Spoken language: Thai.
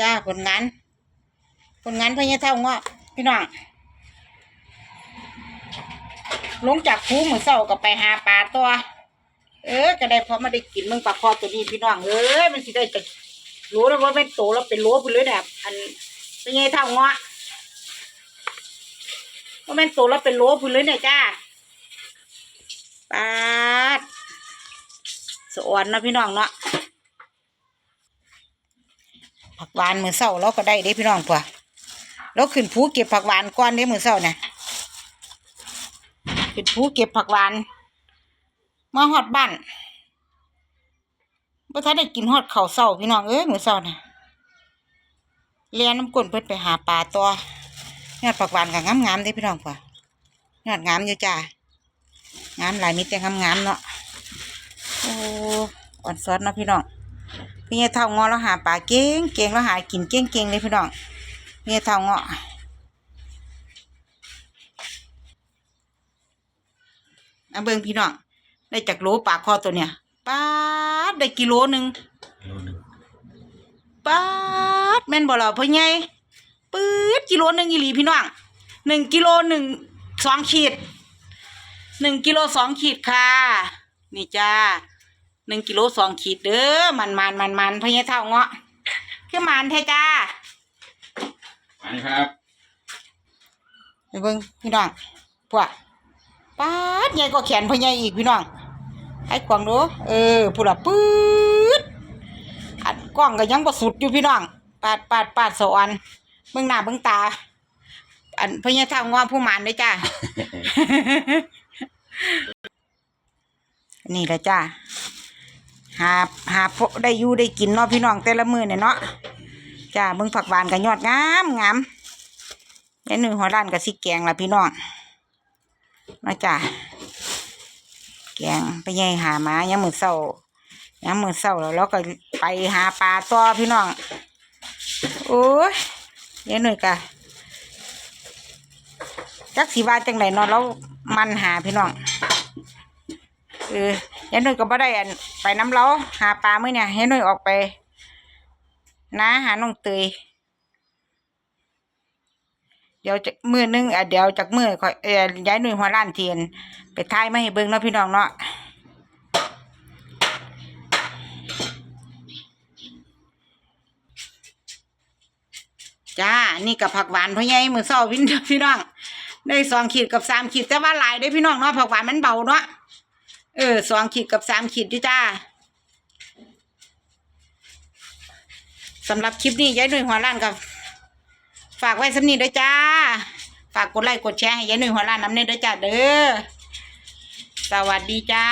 จ้าผลงาน ผลงานพญาเท่าเงาะพี่น้องลงจากคูมือเศร้าก็ไปหาปลาตัว เออก็ได้เพราะมาได้กินมึงปลาคอตัวนี้พี่น้องเอ้ยมันสิได้จะรู้แล้วว่าเป็นโตแล้วเป็นโลไปเลยแบบอันพญาเท่าเงาะว่าเป็นโตแล้วเป็นโลไปเลยเนี่ยจ้าปาดสะอ่อนนะพี่น้องเนาะ ผักหวานมือเศร้าเราก็ได้เด้พี่น้องป่ะเราขึ้นภูเก็บผักหวานก่อนเด้มือเศร้าเนี่ยขึ้นภูเก็บผักหวานมาฮอดบ้านบ่ทันได้กินฮอดเข้าเศร้าพี่น้องเอ้ยมือเศร้าน่ะเลียนน้ำก้นเพิ่นไปหาปลาตัวยอดผักหวานก็งามๆเด้พี่น้องป่ะยอดงามอยู่จ้างามหลายมีแต่งามๆเนาะโอ้อ่อนซอสเนาะพี่น้อง พี่เท่างอแล้วหาปลาเก่งเก่งแล้วหากินเก่งเก่งเลยพี่น้องพี่เท่างอเอาเบิ่งพี่น้องได้จากโลปลาคอตัวเนี่ยปาดได้กิโลหนึ่งโลหนึ่งปาดแม่นบ่ล่ะพ่อใหญ่ปื๊ดกิโลหนึ่งอีหลีพี่น้องหนึ่งกิโลหนึ่งสองขีดหนึ่งกิโลสองขีดค่ะ นี่จ้า หนึ่งกิโลสองขีดเด้อมันมันมันมันพะเยาเท่าเงาะคือมันแท้จ้ามานี่ครับไปเบิ่งพี่น้องพวกป๊าดใหญ่ก็แขนพะเยาอีกพี่น้องให้กวางดูเออพูดละปื๊ดอัดกล้องก็ยังบ่สุดอยู่พี่น้องปาดปาดปาดสวรรค์เบิ่งหน้าเบิ่งตา อันพะเยาเท่าเงาะผู้มันเลยจ้า นี่แหละจ้า หาหาพได้อยู่ได้กินเนาะพี่น้องแต่ละมือเนี่ยเนาะจ้ามึงผักหวานกับยอดงามงามยายหนึ่งหัวร้านกับสิแกงละพี่น้องเนาะจ้าแกงไปยายหามายังมือเศร้ายังมือเศร้าแล้วเราก็ไปหาปลาต่อพี่น้องโอ้ยยายหนึ่งกะจักสีวาจังไหนเนาะแล้วมันหาพี่น้องเออ ยายนุ่ยก็บ่ได้อันไปน้ำเล้าหาปลามื้อเนี่ยยายนุ่ยออกไปนะหาน้องเตยเดี๋ยวจะมือนึงอะเดี๋ยวจากมือค่อยเอ่อยายนุ่ยหัวล้านเทียน ไปท้ายมาให้เบิ่งเนาะพี่น้องเนาะจ้า นี่กับผักหวานพ่อใหญ่มือเศร้าพี่พี่น้อง ได้สองขีดกับสามขีดแต่ว่าลายได้พี่น้องเนาะผักหวานมันเบาเนาะ เออสองขีดกับสามขีดด้วยจ้าสำหรับคลิปนี้ยายหนุ่ยหัวล้านกับ ฝากไว้สำนีด้วยจ้า ฝากกดไลค์กดแชร์ให้ยายหนุ่ยหัวล้านน้ำเนยด้วยจ้าเด้อสวัสดีจ้า